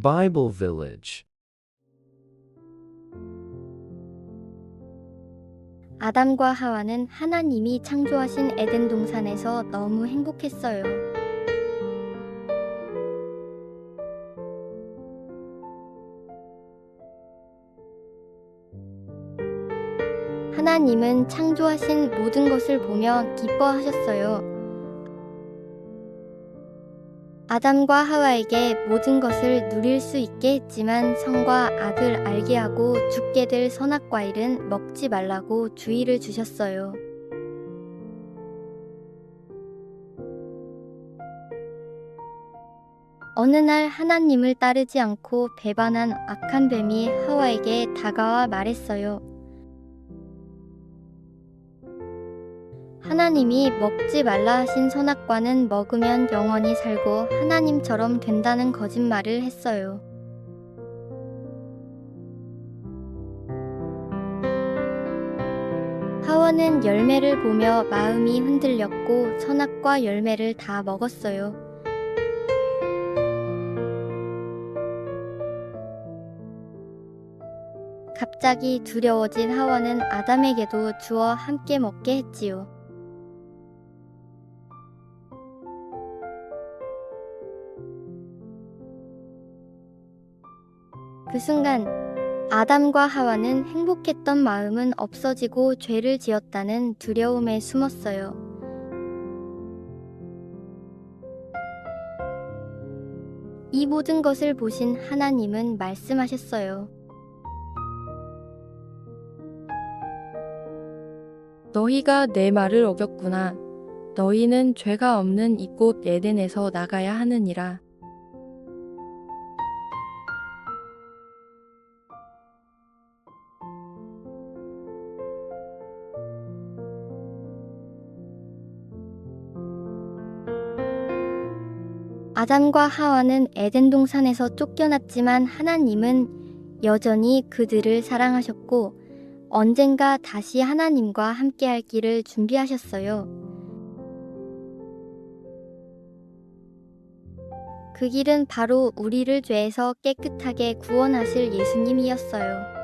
Bible Village. 아담과 하와는 하나님이 창조하신 에덴 동산에서 너무 행복했어요. 하나님은 창조하신 모든 것을 보며 기뻐하셨어요. 아담과 하와에게 모든 것을 누릴 수 있게 했지만 성과 악을 알게 하고 죽게 될 선악 과일은 먹지 말라고 주의를 주셨어요. 어느 날 하나님을 따르지 않고 배반한 악한 뱀이 하와에게 다가와 말했어요. 하나님이 먹지 말라 하신 선악과는 먹으면 영원히 살고 하나님처럼 된다는 거짓말을 했어요. 하와는 열매를 보며 마음이 흔들렸고 선악과 열매를 다 먹었어요. 갑자기 두려워진 하와는 아담에게도 주어 함께 먹게 했지요. 그 순간 아담과 하와는 행복했던 마음은 없어지고 죄를 지었다는 두려움에 숨었어요. 이 모든 것을 보신 하나님은 말씀하셨어요. 너희가 내 말을 어겼구나. 너희는 죄가 없는 이곳 에덴에서 나가야 하느니라. 아담과 하와는 에덴 동산에서 쫓겨났지만 하나님은 여전히 그들을 사랑하셨고 언젠가 다시 하나님과 함께할 길을 준비하셨어요. 그 길은 바로 우리를 죄에서 깨끗하게 구원하실 예수님이었어요.